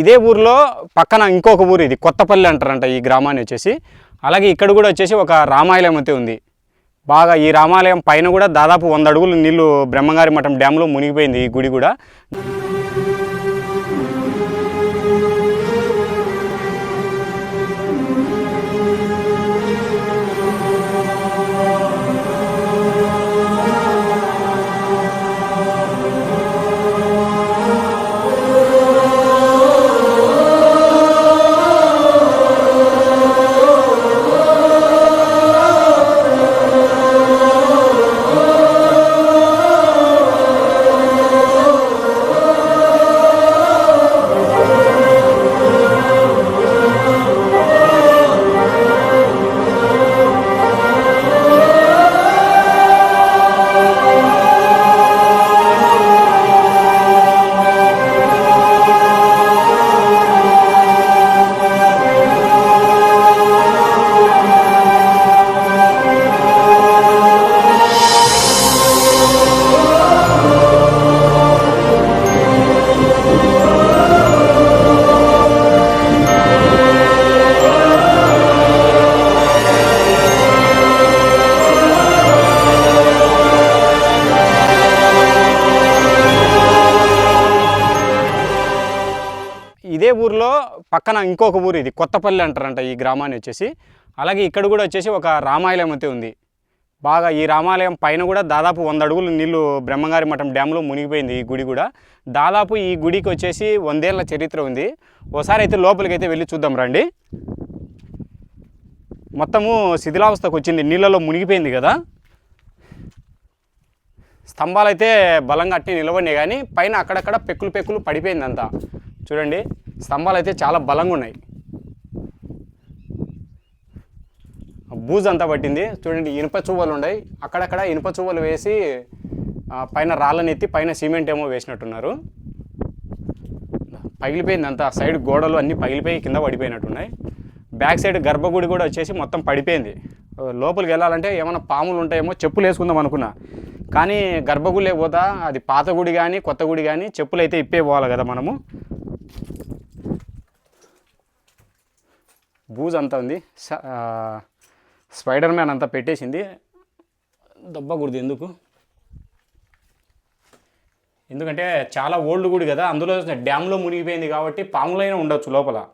ఇదే ఊర్లో పక్కన ఇంకొక ఊరు ఇది కొత్తపల్లి అంటారంట ఈ గ్రామాన్ని వచ్చేసి. అలాగే ఇక్కడ కూడా వచ్చేసి ఒక రామాలయం అయితే ఉంది. బాగా ఈ రామాలయం పైన కూడా దాదాపు వంద అడుగులు నీళ్ళు బ్రహ్మంగారి మఠం డ్యాంలో మునిగిపోయింది ఈ గుడి కూడా. పక్కన ఇంకొక ఊరు ఇది కొత్తపల్లి అంటారంట ఈ గ్రామాన్ని వచ్చేసి. అలాగే ఇక్కడ కూడా వచ్చేసి ఒక రామాలయం అయితే ఉంది. బాగా ఈ రామాలయం పైన కూడా దాదాపు వంద అడుగులు నీళ్ళు బ్రహ్మంగారి మఠం డ్యాంలో మునిగిపోయింది ఈ గుడి కూడా. దాదాపు ఈ గుడికి వచ్చేసి వందేళ్ళ చరిత్ర ఉంది. ఓసారి అయితే లోపలికి అయితే వెళ్ళి చూద్దాం రండి. మొత్తము శిథిలావస్థకు వచ్చింది. నీళ్ళలో మునిగిపోయింది కదా. స్తంభాలు అయితే బలంగా అట్టి నిలబడినాయి కానీ పైన అక్కడక్కడ పెక్కులు పెక్కులు పడిపోయింది అంతా చూడండి. స్తంభాలు అయితే చాలా బలంగా ఉన్నాయి బూజ్ అంతా పట్టింది. చూడండి ఇనుప చువ్వలు ఉన్నాయి అక్కడక్కడ ఇనుప చువ్వలు వేసి పైన రాళ్ళని ఎత్తి పైన సిమెంట్ ఏమో వేసినట్టున్నారు. పగిలిపోయింది అంతా. సైడ్ గోడలు అన్నీ పగిలిపోయి కింద పడిపోయినట్టున్నాయి. బ్యాక్ సైడ్ గర్భగుడి కూడా వచ్చేసి మొత్తం పడిపోయింది. లోపలికి వెళ్ళాలంటే ఏమైనా పాములు ఉంటాయేమో చెప్పులు వేసుకుందాం అనుకున్నా. కానీ గర్భగుడి పోతా అది పాత గుడి కానీ కొత్త గుడి కానీ చెప్పులు అయితే ఇప్పే పోవాలి కదా మనము. బూజ్ అంతా ఉంది. స- స్పైడర్ మ్యాన్ అంతా పెట్టేసింది. దెబ్బకూడదు ఎందుకు? ఎందుకంటే చాలా ఓల్డ్ గుడి కదా అందులో డ్యామ్లో మునిగిపోయింది కాబట్టి పాములైనా ఉండొచ్చు లోపల.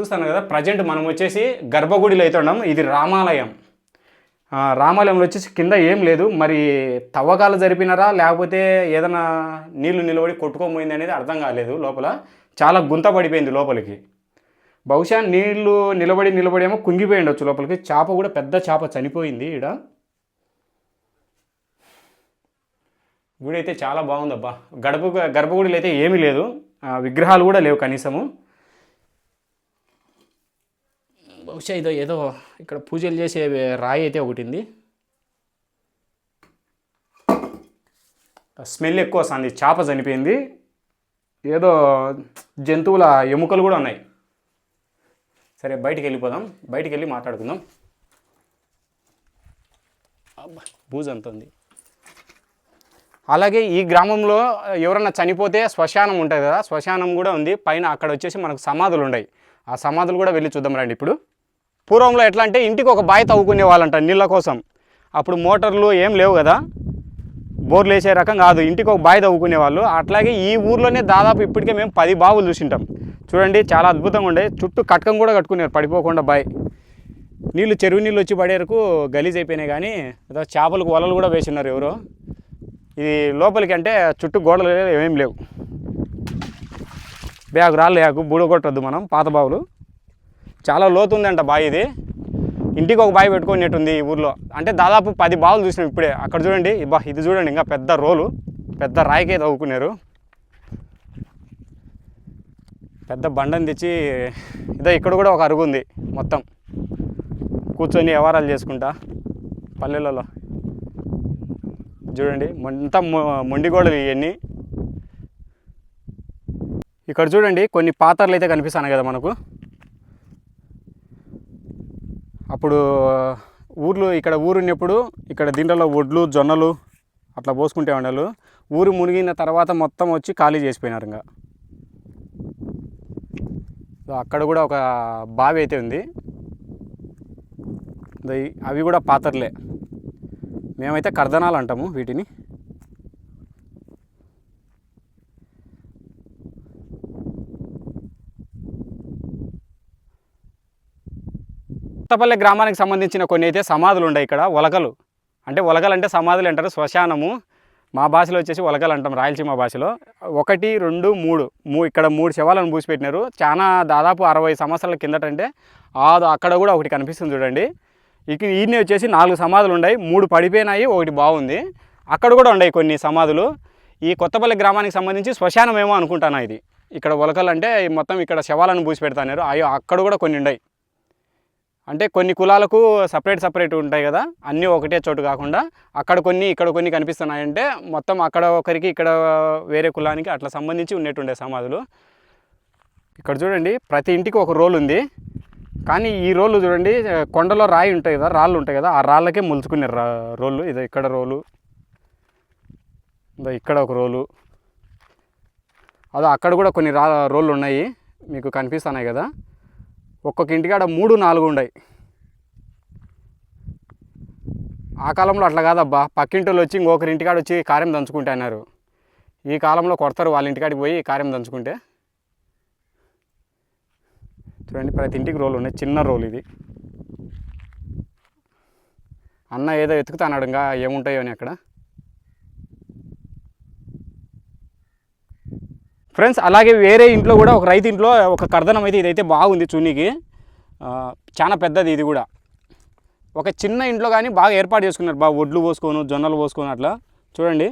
చూస్తాను కదా ప్రజెంట్ మనం వచ్చేసి గర్భగుడిలో అయితే ఉన్నాం. ఇది రామాలయం. రామాలయంలో వచ్చేసి కింద ఏం లేదు. మరి తవ్వకాలు జరిపినారా? లేకపోతే ఏదైనా నీళ్ళు నిలబడి కొట్టుకోపోయింది అనేది అర్థం కాలేదు లోపల. చాలా గుంత పడిపోయింది లోపలికి. బహుశా నీళ్ళు నిలబడి నిలబడి ఏమో కుంగిపోయి ఉండొచ్చు లోపలికి. చేప కూడా పెద్ద చేప చనిపోయింది ఈడ. గుడి అయితే చాలా బాగుందబ్బా. గడప గర్భగుడిలో అయితే ఏమీ లేదు. విగ్రహాలు కూడా లేవు కనీసము. బహుశా ఇదో ఏదో ఇక్కడ పూజలు చేసే రాయి అయితే ఒకటి ఉంది. స్మెల్ ఎక్కువ వస్తుంది. చేప చనిపోయింది. ఏదో జంతువుల ఎముకలు కూడా ఉన్నాయి. సరే బయటికి వెళ్ళిపోదాం. బయటికి వెళ్ళి మాట్లాడుకుందాం. అబ్బా అంత ఉంది అలాగే ఈ గ్రామంలో ఎవరన్నా చనిపోతే శ్మశానం ఉంటుంది కదా శ్మశానం కూడా ఉంది. పైన అక్కడ వచ్చేసి మనకు సమాధులు ఉన్నాయి. ఆ సమాధులు కూడా వెళ్ళి చూద్దాం రండి ఇప్పుడు. పూర్వంలో ఎట్లా అంటే ఇంటికి ఒక బావి తవ్వుకునే వాళ్ళంట నీళ్ళ కోసం. అప్పుడు మోటార్లు ఏం లేవు కదా. బోర్లు వేసే రకం కాదు. ఇంటికి ఒక బావి తవ్వుకునే వాళ్ళు అట్లాగే ఈ ఊర్లోనే దాదాపు ఇప్పటికే మేము పది బావులు చూసింటాం. చూడండి చాలా అద్భుతంగా ఉండే. చుట్టూ కట్కం కూడా కట్టుకున్నారు పడిపోకుండా బావి. నీళ్ళు చెరువు నీళ్ళు వచ్చి పడేరకు గలీజ్ అయిపోయినాయి కానీ ఏదో చేపలకు వలలు కూడా వేసినారు ఎవరో. ఇది లోపలికి అంటే చుట్టూ గోడలు ఏమేమి లేవు. బ్యాగు రాళ్ళు యాకు బూడగొట్టద్దు మనం పాత బావులు. చాలా లోతు ఉందంట బావి ఇది. ఇంటికి ఒక బావి పెట్టుకునేట్టుంది ఈ ఊర్లో. అంటే దాదాపు పది బావులు చూసినాం ఇప్పుడే. అక్కడ చూడండి. బా ఇది చూడండి ఇంకా పెద్ద రోలు. పెద్ద రాయికే తవ్వుకున్నారు. పెద్ద బండని తెచ్చి ఇదో ఇక్కడ కూడా ఒక అరుగు ఉంది మొత్తం. కూర్చొని వ్యవహారాలు చేసుకుంటా. పల్లెలలో. చూడండి అంతా మొండిగోడలు ఇవన్నీ. ఇక్కడ చూడండి కొన్ని పాత్రలు అయితే కనిపిస్తాను కదా మనకు. అప్పుడు ఊర్లో ఇక్కడ ఊరున్నప్పుడు ఇక్కడ దీంట్లో వడ్లు జొన్నలు అట్లా పోసుకుంటే ఉండలు ఊరు మునిగిన తర్వాత మొత్తం వచ్చి ఖాళీ చేసిపోయినారు ఇంకా అక్కడ కూడా ఒక బావి అయితే ఉంది. అవి కూడా పాత్రలే. మేమైతే కర్దనాలు అంటాము వీటిని. కొత్తపల్లి గ్రామానికి సంబంధించిన కొన్ని అయితే సమాధులు ఉన్నాయి ఇక్కడ. ఒలకలు అంటే ఒలకలు అంటే సమాధులు అంటారు. శ్మశానము. మా భాషలో వచ్చేసి ఒలకలు అంటాం రాయలసీమ భాషలో. ఒకటి రెండు మూడు. మూ ఇక్కడ మూడు శవాలను పూసిపెట్టినారు చాలా దాదాపు అరవై సంవత్సరాల కిందటంటే ఆదు అక్కడ కూడా ఒకటి కనిపిస్తుంది చూడండి. ఇక ఈయన వచ్చేసి నాలుగు సమాధులు ఉన్నాయి మూడు పడిపోయినాయి ఒకటి బాగుంది. అక్కడ కూడా ఉన్నాయి కొన్ని సమాధులు. ఈ కొత్తపల్లి గ్రామానికి సంబంధించి శ్మశానం ఏమో అనుకుంటాను ఇది. ఇక్కడ ఒలకలు అంటే మొత్తం ఇక్కడ శవాలను పూసి పెడతానారు అయ్యో అక్కడ కూడా కొన్ని ఉన్నాయి అంటే కొన్ని కులాలకు సపరేట్ సపరేట్ ఉంటాయి కదా అన్నీ ఒకటే చోటు కాకుండా అక్కడ కొన్ని ఇక్కడ కొన్ని కనిపిస్తున్నాయంటే మొత్తం అక్కడ ఒకరికి ఇక్కడ వేరే కులానికి అట్లా సంబంధించి ఉన్నట్టుండే సమాధులు. ఇక్కడ చూడండి ప్రతి ఇంటికి ఒక రోల్ ఉంది. కానీ ఈ రోలు చూడండి కొండలో రాయి ఉంటాయి కదా రాళ్ళు ఉంటాయి కదా ఆ రాళ్ళకే ములుచుకునే రా రోళ్ళు. ఇదో ఇక్కడ రోలు ఇదో ఇక్కడ ఒక రోలు. అదో అక్కడ కూడా కొన్ని రా రోళ్ళు ఉన్నాయి మీకు కనిపిస్తున్నాయి కదా. ఒక్కొక్క ఇంటికాడ మూడు నాలుగు ఉన్నాయి ఆ కాలంలో అట్లా కాదబ్బా. పక్కింటోళ్ళు వచ్చి ఇంకొకరి ఇంటికాడ వచ్చి కార్యం దంచుకుంటే అన్నారు. ఈ కాలంలో కొడతారు వాళ్ళ ఇంటికాడికి పోయి కార్యం దంచుకుంటే. చూడండి ప్రతి ఇంటికి రోలు ఉన్నాయి. చిన్న రోలు ఇది. అన్న ఏదో వెతుకుతాన్నాడు ఇంకా ఏముంటాయో అని అక్కడ. ఫ్రెండ్స్ అలాగే వేరే ఇంట్లో కూడా ఒక రైతు ఇంట్లో ఒక కర్దనం అయితే ఇదైతే బాగుంది చూనికి. చాలా పెద్దది ఇది కూడా. ఒక చిన్న ఇంట్లో కానీ బాగా ఏర్పాటు చేసుకున్నారు బాగా ఒడ్లు పోసుకోను జొన్నలు పోసుకోను అట్లా. చూడండి.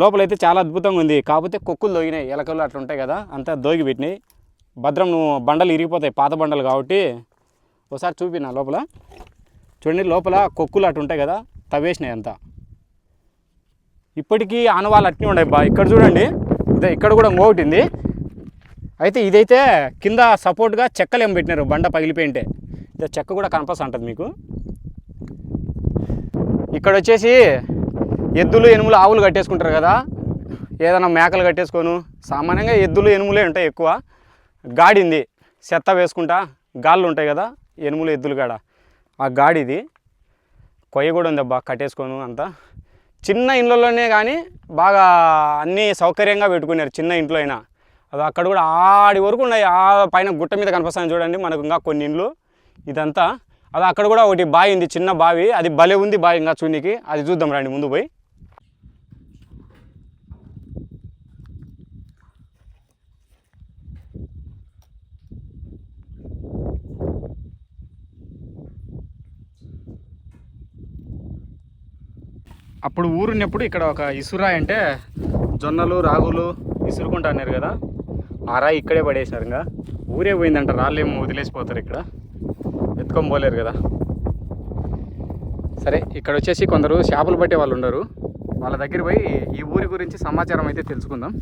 లోపలైతే చాలా అద్భుతంగా ఉంది. కాకపోతే కొక్కులు దొగినాయి ఎలకలు అట్లా ఉంటాయి కదా అంతా దొగి పెట్టినాయి. భద్రం నువ్వు బండలు ఇరిగిపోతాయి పాత బండలు కాబట్టి. ఒకసారి చూపినా లోపల. చూడండి లోపల కొక్కులు అటు ఉంటాయి కదా తవ్వేసినాయి అంతా. ఇప్పటికీ ఆనవాళ్ళు అట్నే ఉన్నాయి బా. ఇక్కడ చూడండి. ఇదే ఇక్కడ కూడా ఇంకొకటి ఉంది. అయితే ఇదైతే కింద సపోర్ట్గా చెక్కలు ఏం పెట్టినారు? బండ పగిలిపోయింటే. ఇదే చెక్క కూడా కనపస్తా ఉంటుంది మీకు. ఇక్కడ వచ్చేసి ఎద్దులు ఎనుములు ఆవులు కట్టేసుకుంటారు కదా. ఏదైనా మేకలు కట్టేసుకోను. సామాన్యంగా ఎద్దులు ఎనుములే ఉంటాయి ఎక్కువ. గాడింది చెత్త వేసుకుంటా గాళ్ళు ఉంటాయి కదా ఎనుములు ఎద్దులు కాడ. ఆ గాడిది కొయ్య కూడా ఉంది అబ్బా కట్టేసుకోను అంతా. చిన్న ఇండ్లలోనే కానీ బాగా అన్నీ సౌకర్యంగా పెట్టుకున్నారు చిన్న ఇంట్లో అయినా. అది అక్కడ కూడా ఆడి వరకు ఉన్నాయి. ఆ పైన గుట్ట మీద కనిపిస్తాను చూడండి మనకు ఇంకా కొన్ని ఇండ్లు. ఇదంతా. అది అక్కడ కూడా ఒకటి బావి ఉంది చిన్న బావి. అది భలే ఉంది బావి ఇంకా చూనికి అది చూద్దాం రండి ముందు పోయి. అప్పుడు ఊరున్నప్పుడు ఇక్కడ ఒక ఇసురాయి అంటే జొన్నలు రాగులు ఇసురుకుంటా అన్నారు కదా. ఆ రాయి ఇక్కడే పడేశారు ఇంకా. ఊరే పోయిందంట రాళ్ళు ఏమో వదిలేసిపోతారు ఇక్కడ. ఎత్తుకొని పోలేరు కదా. సరే ఇక్కడ వచ్చేసి కొందరు చేపలు పట్టే వాళ్ళు ఉండరు. వాళ్ళ దగ్గర పోయి ఈ ఊరి గురించి సమాచారం అయితే తెలుసుకుందాం.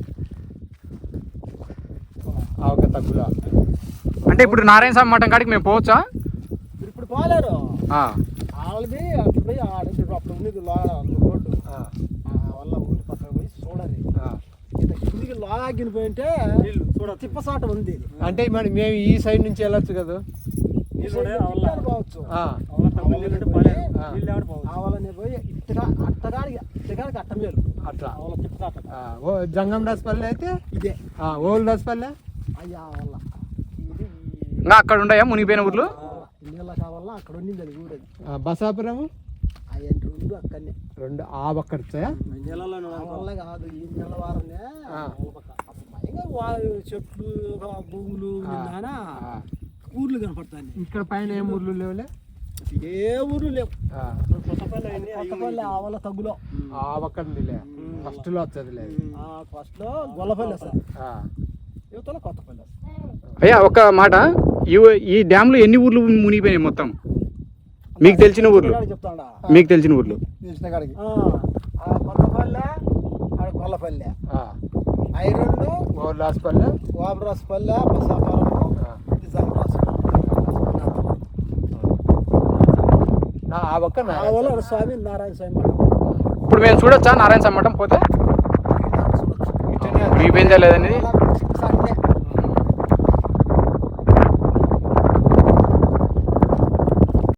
అంటే ఇప్పుడు నారాయణ స్వామి మఠం కాడికి మేము పోవచ్చా? ఇప్పుడు పోలేరు. వాళ్ళది అప్పుడు ఉన్నది లోడ రోడ్డు ఆ వల్ల ఊరి పక్కన పోయి చూడాలి ఇంత కిందికి లాగిన పోయింటే తిప్పసాట ఉంది. అంటే మరి మేము ఈ సైడ్ నుంచి వెళ్ళొచ్చు కదా? పోవచ్చు. ఆవలనే పోయి ఇట్టగా అట్టగాడికి ఇట్టగాడికి అట్లా. ఓ జంగం అయితే? ఇదే. ఆ, ఓల్డ్ రాజపల్లి అయ్యా వల్ల ఇది ఇంకా అక్కడ ఉండయా మునిగిపోయిన ఊర్లు? నీళ్ళ కావాలన్నా అక్కడ ఉండింది అది ఊరేది. ఆ, బసాపురము? అయ్యా రెండు అక్కడనే. రెండు ఆ వల్ల కాదు ఈ నెలవారనే ఆ. భయంగా వా- చెట్లు భూములు ఊర్లు కనపడతాయి ఇక్కడ పైన ఏం ఊర్లు లేవులే? ఏ ఊర్లు లేవు. ఆ, కొత్తపల్లి ఆవల తగ్గులో. ఆ పక్కన ఉందిలే ఫస్ట్లో. వచ్చేదిలే ఫస్ట్లో గొల్లపల్లి వస్తుంది ఆ, యువతలో కొత్తపల్లి వస్తుంది అయ్యా ఒక మాట. ఈ ఈ డ్యామ్లో ఎన్ని ఊర్లు మునిగిపోయినాయి మొత్తం? మీకు తెలిసిన ఊర్లు. చెప్తాడా మీకు తెలిసిన ఊర్లు. తెలిసిన కాడికి. ఆడ గొల్లపల్లె ఆ, స్వామి. నారాయణ స్వామి ఇప్పుడు మేము చూడొచ్చా నారాయణ సమ్మటం పోతే? ఇట్లనే మునిగిపోయిందా లేదనేది ఒకసారి